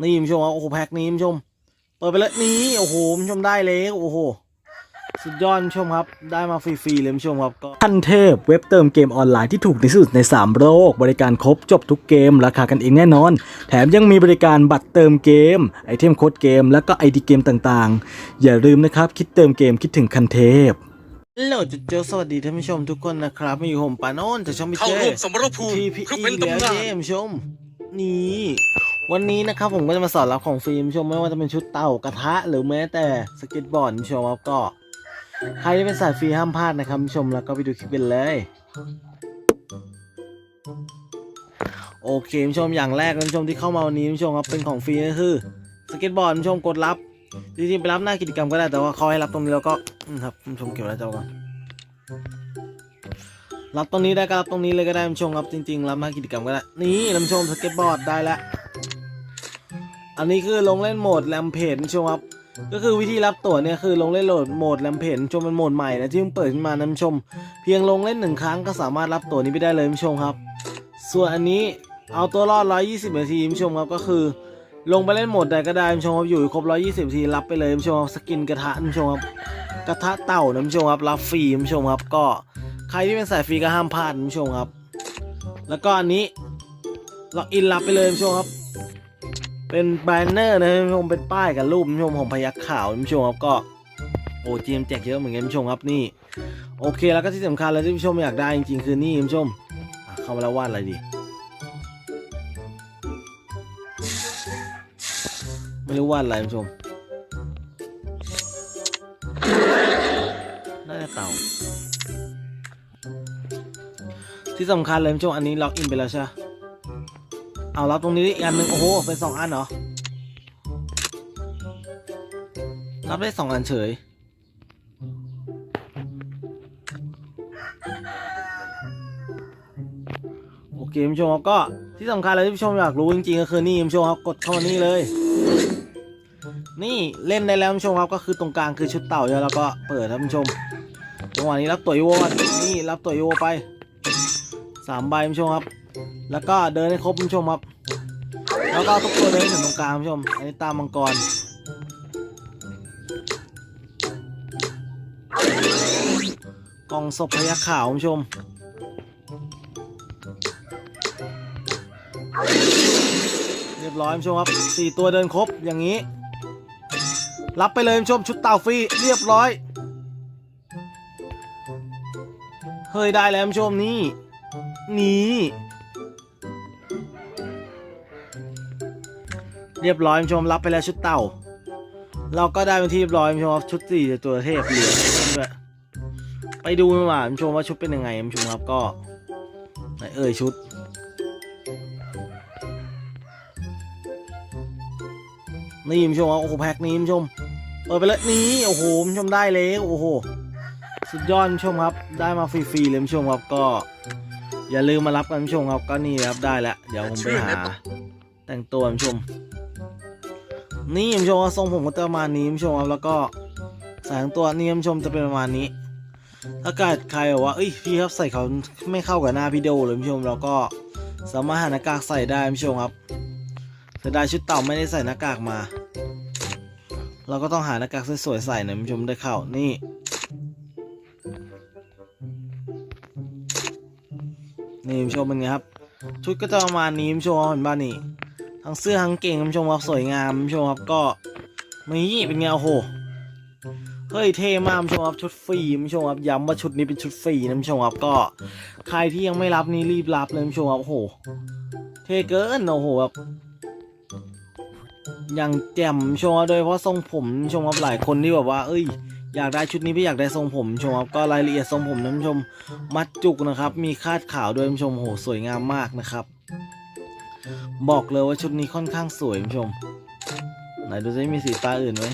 นี่คุณผู้ชมครับโอ้โหแพ็คนี้คุณผู้ชม เปิดไปเลยนี่โอ้โหคุณผู้ชมได้เลยโอ้โหสุดยอดคุณผู้ชมครับ ได้มาฟรีๆเลยคุณผู้ชมครับก็ทันเทพเว็บเติมเกมออนไลน์ที่ถูกที่สุดใน 3 โลก บริการครบจบทุกเกม ราคากันเองแน่นอน แถมยังมีบริการบัตรเติมเกม ไอเทมโค้ดเกม แล้วก็ไอดีเกมต่างๆ อย่าลืมนะครับ คิดเติมเกมคิดถึงคันเทพฮัลโหลจุดเจอสวัสดีท่านผู้ชมทุกคนนะครับมาอยู่ผมปานโอนจากช่องมิเข้าเจร่วมสมรภูมิที่พี่เพื่ออีเป็นแล้วตำนานเจมชม นี่ วันนี้นะครับผมก็จะมาสอนรับของฟรีมชมไม่ว่าจะเป็นชุดเต่ากระทะ หรือแม้แต่สเก็ตบอร์ดชมครับก็ใครที่เป็นสายฟรีห้ามพลาดนะครับชมแล้วก็ไปดูคลิปกันเลยโอเคชมอย่างแรกนะชมที่เข้ามาวันนี้ชมครับเป็นของฟรีก็คือสเก็ตบอร์ดชมกดรับจริงๆไปรับหน้ากิจกรรมก็ได้แต่ว่าเขาให้รับตรงนี้แล้วก็ครับชมเก็บไว้เจ้าก่อนรับตรงนี้ได้ก็รับตรงนี้เลยก็ได้ผู้ชมครับจริง ๆ รับมากิจกรรมก็ได้นี่ผู้ชมสเก็ตบอร์ดได้แล้ว อันนี้คือลงเล่นโหมดแรมเพจท่านชมครับ ก็คือวิธีรับตั๋วเนี่ยคือลงเล่นโหลดโหมดแรมเพนชมเป็นโหมดใหม่นะที่เพิ่งเปิดขึ้นมานะท่าชม เพียงลงเล่นหนึ่งครั้งก็สามารถรับตั๋วนี้ไปได้เลยผู้ชมครับ ส่วนอันนี้เอาตัวรอด 120 นาทีผู้ชมครับก็คือ ลงไปเล่นโหมดใดก็ได้ผู้ชมครับอยู่ครบ 120 นาทีรับไปเลยผู้ชมครับสกินกระทะผู้ชมครับกระทะเต่านผู้ชมครับรับฟรีผู้ชมครับ ก็ใครที่เป็นสายฟรีก็ห้ามพลาดผู้ชมครับ แล้วก็อันนี้ล็อกอินรับไปเลยผู้ชมครับ เป็นแบนเนอร์นะคุณผู้ชมเป็นป้ายกับรูปคุณผู้ชมของพยักขาวคุณผู้ชมครับก็โอ้จีมแจกเยอะเหมือนกันคุณผู้ชมครับนี่ โอเคแล้วก็ที่สำคัญแล้วที่คุณผู้ชมอยากได้จริงๆคือนี่คุณผู้ชมเข้ามาแล้ววาดอะไรดีไม่รู้วาดอะไรคุณผู้ชมน่าจะเต่า ที่สำคัญเลยคุณผู้ชมอันนี้ล็อกอินไปแล้วใช่ไหม เอารับตรงนี้อีกอันหนึ่งโอ้โห เป็นสองอันเหรอ รับได้สองอันเฉย โอเคคุณผู้ชมครับก็ที่สำคัญเลยที่ผู้ชมอยากรู้จริงๆก็คือนี่คุณผู้ชมครับกดเข้ามานี่เลย นี่เล่นได้แล้วคุณผู้ชมครับก็คือตรงกลางคือชุดเต่าแล้วก็เปิดครับคุณผู้ชมจังหวะนี้รับตัวอีโวนนี่รับตัวอีโวไปสามใบคุณผู้ชมครับ แล้วก็เดินให้ครบคุณผู้ชมครับ แล้วก็ทุกตัวเดินถึงตรงกลางคุณผู้ชม อันนี้ตามมังกร กล่องศพพยักขาวคุณผู้ชม เรียบร้อยคุณผู้ชมครับสี่ตัวเดินครบอย่างนี้ รับไปเลยคุณผู้ชมชุดเต่าฟรีเรียบร้อยเฮ้ยได้แล้วคุณผู้ชมนี่นี่ เรียบร้อยคุณผู้ชมรับไปแล้วชุดเต่า เราก็ได้เป็นที่เรียบร้อยคุณผู้ชมครับชุดสี่ตัวเทพเหลืองด้วยไปดูมาว่าคุณผู้ชมว่าชุดเป็นยังไงคุณผู้ชมครับก็ไหนเอ่ยชุดนี่คุณผู้ชมครับโอ้โหแพ็คนี้คุณผู้ชมเปิดไปเลยนี่โอ้โหคุณผู้ชมได้เลยโอ้โหสุดยอดคุณผู้ชมครับ ได้มาฟรีๆเลยคุณผู้ชมครับก็ อย่าลืมมารับกันคุณผู้ชมครับก็นี่ครับได้แล้วเดี๋ยวผมไปหา แต่งตัวคุณผู้ชม นี่คุณผู้ชมครับทรงผมก็จะประมาณนี้คุณผู้ชมครับแล้วก็ใส่ทั้งตัวนี่คุณผู้ชมจะเป็นประมาณนี้ถ้าเกิดใครบอกว่าเอ้ยพี่ครับใส่เขาไม่เข้ากับหน้าพี่โดเลยคุณผู้ชมเราก็สามารถหาหน้ากากใส่ได้คุณผู้ชมครับเสียดายชุดเต่าไม่ได้ใส่หน้ากากมา เราก็ต้องหาหน้ากากสวยๆใส่หน่อยคุณผู้ชมได้เข้านี่นี่คุณผู้ชมเป็นไงครับ ชุดก็จะประมาณนี้คุณผู้ชมเห็นบ้านี่ ทั้งเสื้อทั้งเก่งคุณผู้ชมครับสวยงามคุณผู้ชมครับก็นี่เป็นไงโอ้โหเฮ้ยเท่มากคุณผู้ชมครับชุดฟรีคุณผู้ชมครับย้ำว่าชุดนี้เป็นชุดฟรีนะคุณผู้ชมครับก็ใครที่ยังไม่รับนี่รีบรับเลยคุณผู้ชมครับโอ้โหเท่เกินโอ้โหแบบอย่างแจ่มชมครับโดยเฉพาะทรงผมชมครับหลายคนที่แบบว่า เอ้ย อยากได้ชุดนี้ไม่อยากได้ทรงผมชมครับก็รายละเอียดทรงผมนะคุณชม มัดจุกนะครับ มีคาดขาวด้วยคุณผู้ชมโหสวยงามมากนะครับ บอกเลยว่าชุดนี้ค่อนข้างสวยคุณผู้ชม ไหนดูซิมีสีฟ้าอื่นไหม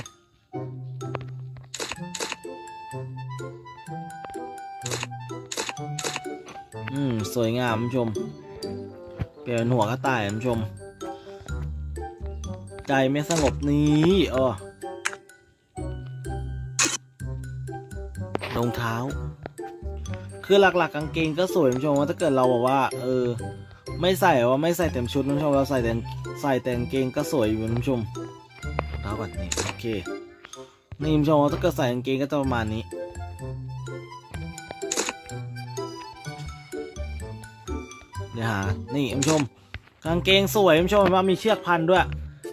อืม สวยงามคุณผู้ชม เปลี่ยนหัวกระต่ายคุณผู้ชม ใจไม่สงบนี้เออรองเท้า คือหลักๆกางเกงก็สวยคุณผู้ชมว่าถ้าเกิดเราบอกว่า เออ ไม่ใส่ว่าไม่ใส่เต็มชุดคุณผู้ชมเราใส่แต่ใส่แต่กางเกงก็สวยอยู่ท่านผู้ชมเท้าก่อนนี่โอเคนี่ท่านผู้ชมถ้าเกิดใส่กางเกงก็จะประมาณนี้เดี๋ยวหานี่ท่านผู้ชมกางเกงสวยท่านผู้ชมเห็นว่ามีเชือกพันด้วย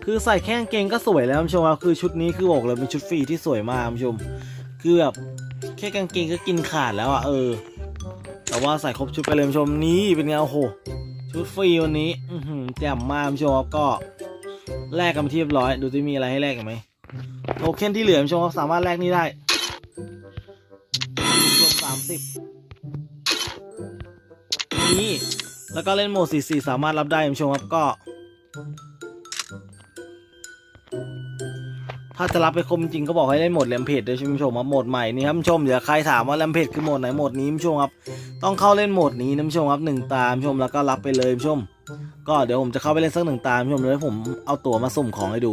คือใส่แค่กางเกงก็สวยแล้วท่านผู้ชมครับคือชุดนี้คือบอกเลยเป็นชุดฟรีที่สวยมากท่านผู้ชมคือแบบแค่กางเกงก็กินขาดแล้วอะเออ แต่ว่าใส่ครบชุดไปเลยท่านผู้ชมนี่เป็นไงโอ้โห ชุดฟรีวันนี้อืแจ่มมากท่านผู้ชมครับก็แลกกันไปที่เรียบร้อย ดูจะมีอะไรให้แลกกันไหมโทเค็นที่เหลือท่านผู้ชมครับสามารถแลกนี่ได้รวมสามสิบนี่แล้วก็เล่นโหมด44สามารถรับได้ท่านผู้ชมครับก็ ถ้าจะรับไปคมจริงก็บอกให้เล่นโหมดแรมเพจด้วยท่านผู้ชมครับโหมดใหม่นี่ครับชมเดี๋ยวใครถามว่าแรมเพจคือโหมดไหนโหมดนี้ชมครับต้องเข้าเล่นโหมดนี้นผู้ชมครับหนึ่งตามชมแล้วก็รับไปเลยชม ก็เดี๋ยวผมจะเข้าไปเล่นสักหนึ่งตามชมแล้วผมเอาตั๋วมาสุ่มของให้ดู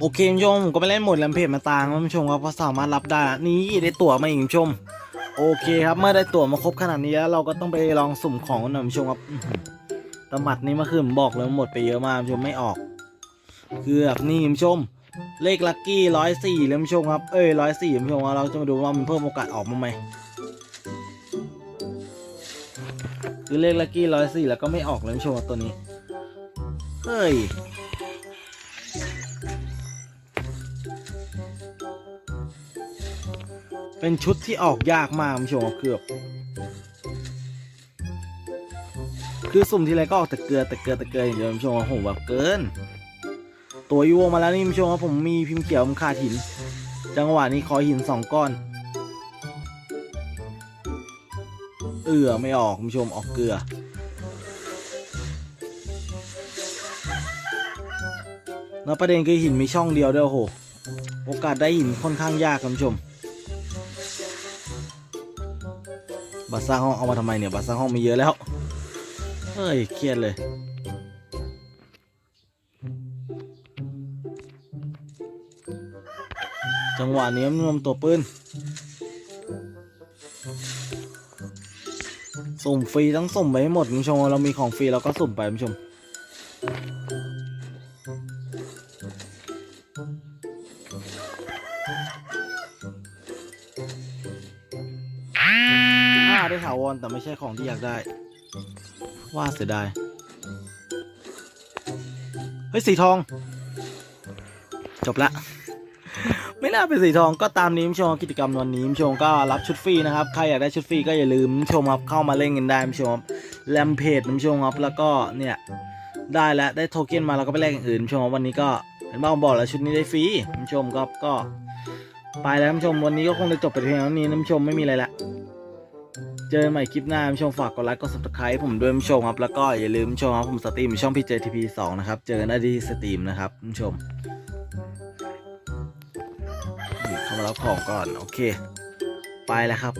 โอเคชมผมก็ไปเล่นโหมดแรมเพจมาตางท่านผู้ชมครับเพราะสามารถรับได้นี่ได้ตั๋วมาอีกชม โอเคครับเมื่อได้ตั๋วมาครบขนาดนี้แล้วเราก็ต้องไปลองสุ่มของหน่อยชมครับอื้อหือแตหมัดนี้เมื่อคืนผมบอกเลยหมดไปเยอะมากชมไม่ออก คือแบบนี่ท่านผู้ชม เลขลัคกี้ร้อยสี่ท่านผู้ชมครับ เอ้ยร้อยสี่ท่านผู้ชมเราจะมาดูว่ามันเพิ่มโอกาสออกมาไหมคือเลขลัคกี้ร้อยสี่แล้วก็ไม่ออกเลยท่านผู้ชมตัวนี้ เฮ้ยเป็นชุดที่ออกยากมากท่านผู้ชมครับคือแบบคือสุ่มทีไรก็ออกแต่เกลือแต่เกลือแต่เกลืออย่างเดียวท่านผู้ชมครับโหแบบเกิน ตัวยูโวมาแล้วนี่คุณผู้ชมครับผมมีพิมพ์เขียวผมขาดหิน จังหวะนี้ขอหินสองก้อน เอือไม่ออกคุณผู้ชมออกเกลือ แล้วประเด็นคือหินมีช่องเดียวด้วยโอ้โห โอกาสได้หินค่อนข้างยากคุณผู้ชม บัตรสร้างห้องเอามาทำไมเนี่ย บัตรสร้างห้องมีเยอะแล้ว เฮ้ยเครียดเลย จังหวะนี้มันรวมตัวปืนสุ่มฟรีต้งสุ่มไปให้หมดคุณผู้ชมเรามีของฟรีเราก็สุ่มไปคุณผู้ชมห้าได้ถาวรแต่ไม่ใช่ของที่อยากได้ ว่าเสียดาย เฮ้ย สีทอง จบละ ไม่น่าเป็นสีทองก็ตามนี้ผู้ชมกิจกรรมวันนี้ผู้ชมก็รับชุดฟรีนะครับใครอยากได้ชุดฟรีก็อย่าลืมผู้ชมครับเข้ามาเล่นกันได้ผู้ชมแรมเพจผู้ชมครับแล้วก็เนี่ยได้แล้วได้โทเค็นมาแล้วก็ไปแลกอย่างอื่นผู้ชมวันนี้ก็เห็นบ้างบอกแล้วชุดนี้ได้ฟรีผู้ชมครับก็ ไปแล้วผู้ชมวันนี้ก็คงจะจบไปเพียงเท่านี้นะผู้ชมไม่มีอะไรละเจอกันใหม่คลิปหน้าผู้ชมฝากกดไลค์กด subscribe ผมด้วยผู้ชมครับแล้วก็อย่าลืมผู้ชมครับผมสตรีมอยู่ช่อง PJTP 2นะครับเจอกันได้ที่สตรีมนะครับผู้ชม เข้ามารับของก่อน โอเค ไปแล้วครับ